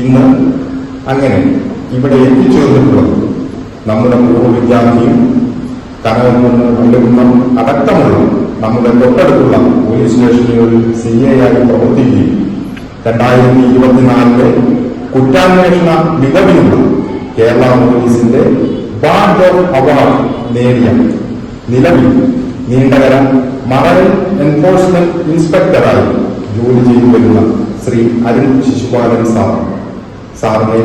ഇന്ന് അങ്ങനെ ഇവിടെ എത്തിച്ചേർന്നിട്ടുള്ളത് നമ്മുടെ പൂർവ വിദ്യാർത്ഥിയും കനകക്കുന്ന് വല്ലുകുന്നം അടക്കമുള്ള നമ്മുടെ തൊട്ടടുത്തുള്ള പോലീസ് സ്റ്റേഷനുകളിൽ സി എ ആയി പ്രവർത്തിക്കുകയും രണ്ടായിരത്തി ഇരുപത്തിനാലിലെ കുറ്റാന്വേഷണ മികവിനുള്ള കേരള പോലീസിന്റെ ബാഡ് അവാർഡ് നേടിയ നിലവിൽ നീണ്ടകര മറൈൻ എൻഫോഴ്സ്മെന്റ് ഇൻസ്പെക്ടറായി ജോലി ചെയ്തു വരുന്ന ശ്രീ അരുൺ ശിശുപാലൻ സാർ. സാറിനെ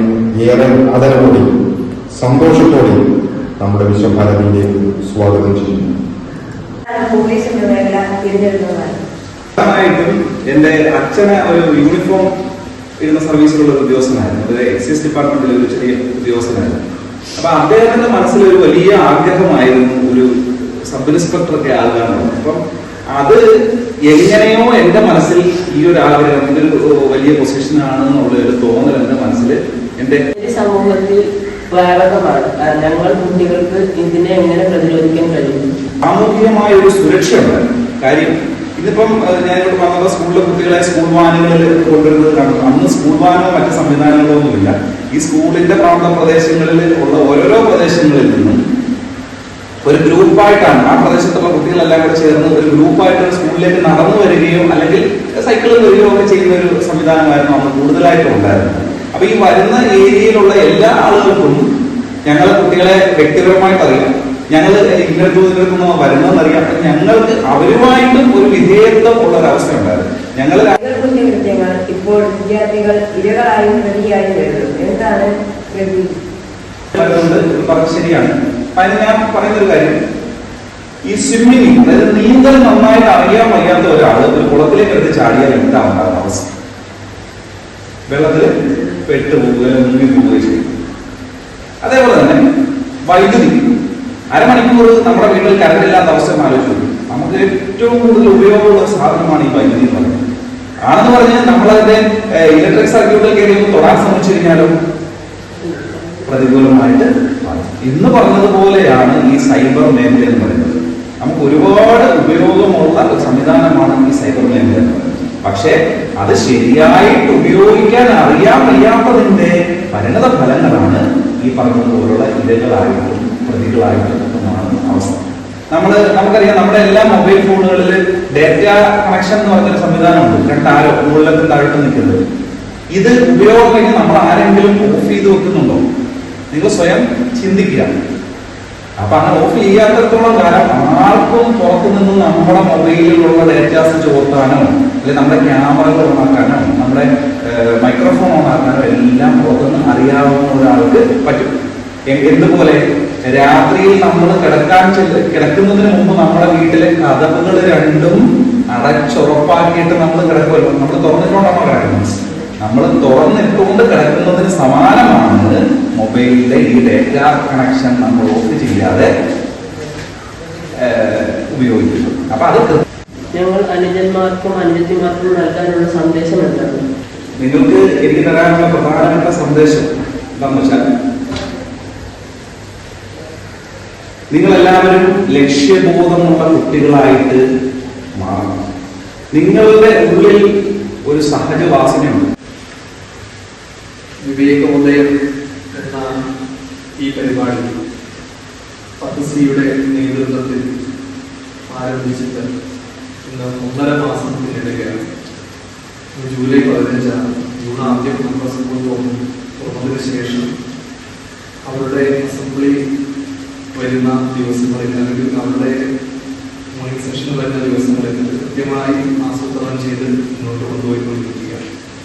ഏറെ ആദരവോടെയും സന്തോഷത്തോടെ നമ്മുടെ വിശ്വഭാരതിയിലെ സ്വാഗതം ചെയ്യുന്നു. എന്റെ അച്ഛന് ഒരു യൂണിഫോം ഇടുന്ന സർവീസിലുള്ള ഒരു ഉദ്യോഗസ്ഥനായിരുന്നു. ഒരു എക്സൈസ് ഡിപ്പാർട്ട്മെന്റിലെ ഒരു ചെറിയ ഉദ്യോഗസ്ഥനായിരുന്നു. അപ്പൊ അദ്ദേഹത്തിന്റെ മനസ്സിൽ ഒരു വലിയ ആഗ്രഹമായിരുന്നു ഒരു സബ് ഇൻസ്പെക്ടറൊക്കെ ആകാനുള്ളത് അപ്പം അത് എങ്ങനെയോ എന്റെ മനസ്സിൽ ഈ ഒരു ആഗ്രഹം ഒരു വലിയ പൊസിഷനാണ് എന്നുള്ള ഒരു തോന്നൽ എന്റെ മനസ്സിൽ എന്റെ സമൂഹത്തിൽ വ്യാപകമാണ് ഞങ്ങൾ കുട്ടികൾക്ക് ഇതിനെ എങ്ങനെ പ്രതിരോധിക്കാൻ കഴിയും? സാമൂഹികമായ ഒരു സുരക്ഷ ഉണ്ടായിരുന്നു കാര്യം ഇതിപ്പം ഞാൻ ഞാനിവിടെ പറഞ്ഞത് സ്കൂളിലെ കുട്ടികളെ സ്കൂൾ വാനുകളിൽ കൊണ്ടുവരുന്നത് കാണും. അന്ന് സ്കൂൾ വാനോ മറ്റ് സംവിധാനങ്ങളോ ഒന്നുമില്ല ഈ സ്കൂളിന്റെ പ്രാന്ത പ്രദേശങ്ങളിൽ ഉള്ള ഓരോരോ പ്രദേശങ്ങളിൽ നിന്നും ഒരു ഗ്രൂപ്പായിട്ടാണ്. ആ പ്രദേശത്തുള്ള കുട്ടികളെല്ലാം കൂടെ ചേർന്ന് ഒരു ഗ്രൂപ്പായിട്ട് സ്കൂളിലേക്ക് നടന്നു വരികയോ അല്ലെങ്കിൽ സൈക്കിളിൽ വരികയോ ഒക്കെ ചെയ്യുന്ന ഒരു സംവിധാനമായിരുന്നു അന്ന് കൂടുതലായിട്ടും ഉണ്ടായിരുന്നത്. അപ്പൊ ഈ വരുന്ന ഏരിയയിലുള്ള എല്ലാ ആളുകൾക്കും ഞങ്ങളെ കുട്ടികളെ വ്യക്തിപരമായിട്ട് അറിയാം. ഞങ്ങൾ ഇന്നടത്തു വരുന്നതെന്ന് അറിയാം. അപ്പൊ ഞങ്ങൾക്ക് അവരുമായിട്ടും ഒരു വിധേയത്വം ഉള്ള ഒരു അവസ്ഥ ഉണ്ടായിരുന്നു ഞങ്ങൾ ഇപ്പോൾ വിദ്യാർത്ഥികൾ ഇരകളായും പ്രതിയായും വരുന്നു. എന്താണ് ശരിയാണ്. അതിന് ഞാൻ പറയുന്ന ഒരു കാര്യം ഈ സ്വിമ്മിങ് അതായത് നീന്തൽ നന്നായിട്ട് അറിയാൻ വയ്യാത്ത ഒരാൾ ഒരു കുളത്തിലേക്ക് എടുത്ത് ചാടിയാൽ എന്താ ഉണ്ടാകുന്ന അവസ്ഥ? വെള്ളത്തിൽ പെട്ടുപോവുക മുങ്ങി പോവുകയും ചെയ്യും. അതേപോലെ തന്നെ വൈദ്യുതി. അരമണിക്കൂർ നമ്മുടെ വീട്ടിൽ കറണ്ട് ഇല്ലാത്ത അവസ്ഥ ആലോചിച്ചു നമുക്ക് ഏറ്റവും കൂടുതൽ ഉപയോഗമുള്ള സാധനമാണ് ഈ വൈദ്യുതി എന്ന് പറയുന്നത്. ആണെന്ന് പറഞ്ഞാൽ നമ്മളതിന്റെ ഇലക്ട്രിക് സർക്യൂട്ടിൽ കയറി തൊടാൻ ശ്രമിച്ചു കഴിഞ്ഞാലും? പ്രതികൂലമായിട്ട്. ഇന്ന് പറഞ്ഞതുപോലെയാണ് ഈ സൈബർ മേഖല എന്ന് പറയുന്നത്. നമുക്ക് ഒരുപാട് ഉപയോഗമുള്ള ഒരു സംവിധാനമാണ് ഈ സൈബർ മേഖല പക്ഷേ അത് ശരിയായിട്ട് ഉപയോഗിക്കാൻ അറിയാൻ വയ്യാത്തതിന്റെ പരിണത ഫലങ്ങളാണ് ഈ പറഞ്ഞതുപോലുള്ള ഇരകളായിട്ടും പ്രതികളായിട്ടും മാറുന്ന അവസ്ഥ. നമ്മൾ നമുക്കറിയാം നമ്മുടെ എല്ലാ മൊബൈൽ ഫോണുകളിൽ ഡേറ്റ കണക്ഷൻ എന്ന് പറഞ്ഞൊരു സംവിധാനമുണ്ട്. രണ്ടാരോ മുകളിലൊക്കെ താഴ്ത്തു നിൽക്കുന്നത്. ഇത് ഉപയോഗം കഴിഞ്ഞ് നമ്മൾ ആരെങ്കിലും ഓഫ് ചെയ്ത് വെക്കുന്നുണ്ടോ? നിങ്ങൾ സ്വയം ചിന്തിക്കുക. അപ്പൊ അങ്ങനെ ഓഫ് ചെയ്യാത്തടത്തോളം കാലം ആർക്കും പുറത്തു നിന്ന് നമ്മുടെ മൊബൈലിലുള്ള ഡേറ്റാസ് ചോർത്താനോ അല്ലെങ്കിൽ നമ്മുടെ ക്യാമറകൾ ഓണാക്കാനോ നമ്മുടെ മൈക്രോഫോൺ ഓണാക്കാനോ എല്ലാം പുറത്തുനിന്ന് അറിയാവുന്ന ഒരാൾക്ക് പറ്റും. എന്തുപോലെ? രാത്രിയിൽ നമ്മൾ കിടക്കാൻ ചെല്ല് കിടക്കുന്നതിന് മുമ്പ് നമ്മുടെ വീട്ടിലെ കഥകൾ രണ്ടും അടച്ചുറപ്പാക്കിയിട്ട് നമ്മൾ കിടക്കുമല്ലോ. നമ്മൾ തുറന്നിട്ടുകൊണ്ടാണോ കിടക്കുന്നത് നമ്മൾ തുറന്നിട്ടുകൊണ്ട് കിടക്കുന്നതിന് സമാനമാണ് മൊബൈലിലെ ഈ ഡേറ്റ കണക്ഷൻ നമ്മൾ ഓഫ് ചെയ്യാതെ ഉപയോഗിക്കുന്നത് അപ്പൊ അത് ഞങ്ങൾ അനുജന്മാർക്കും അനുജത്തിമാർക്കും നൽകാനുള്ള സന്ദേശം എന്താണ്? നിങ്ങൾക്ക് എനിക്ക് തരാനുള്ള പ്രധാനപ്പെട്ട സന്ദേശം എന്താണെന്ന് വെച്ചാൽ നിങ്ങളെല്ലാവരും ലക്ഷ്യബോധമുള്ള കുട്ടികളായിട്ട് മാറണം. നിങ്ങളുടെ ഉള്ളിൽ ഒരു സഹജവാസനയുണ്ട്. വിവേകോദയം എന്ന ഈ പരിപാടി പദ്ധതിയുടെ നേതൃത്വത്തിൽ ആരംഭിച്ചിട്ട് ഇന്ന് ഒന്നര മാസം പിന്നിടുകയാണ്. ഇന്ന് ജൂലൈ പതിനഞ്ചാണ്. ജൂൺ ആദ്യം നമ്മുടെ സ്കൂൾ തുറന്നു തുറന്നതിന് ശേഷം അവരുടെ അസംബ്ലി വരുന്ന ദിവസങ്ങളിൽ അല്ലെങ്കിൽ അവരുടെ മോർണിംഗ് സെഷൻ വരുന്ന ദിവസങ്ങളിൽ കൃത്യമായി ആസൂത്രണം ചെയ്ത് മുന്നോട്ട് കൊണ്ടുപോയിക്കൊണ്ടിരിക്കുക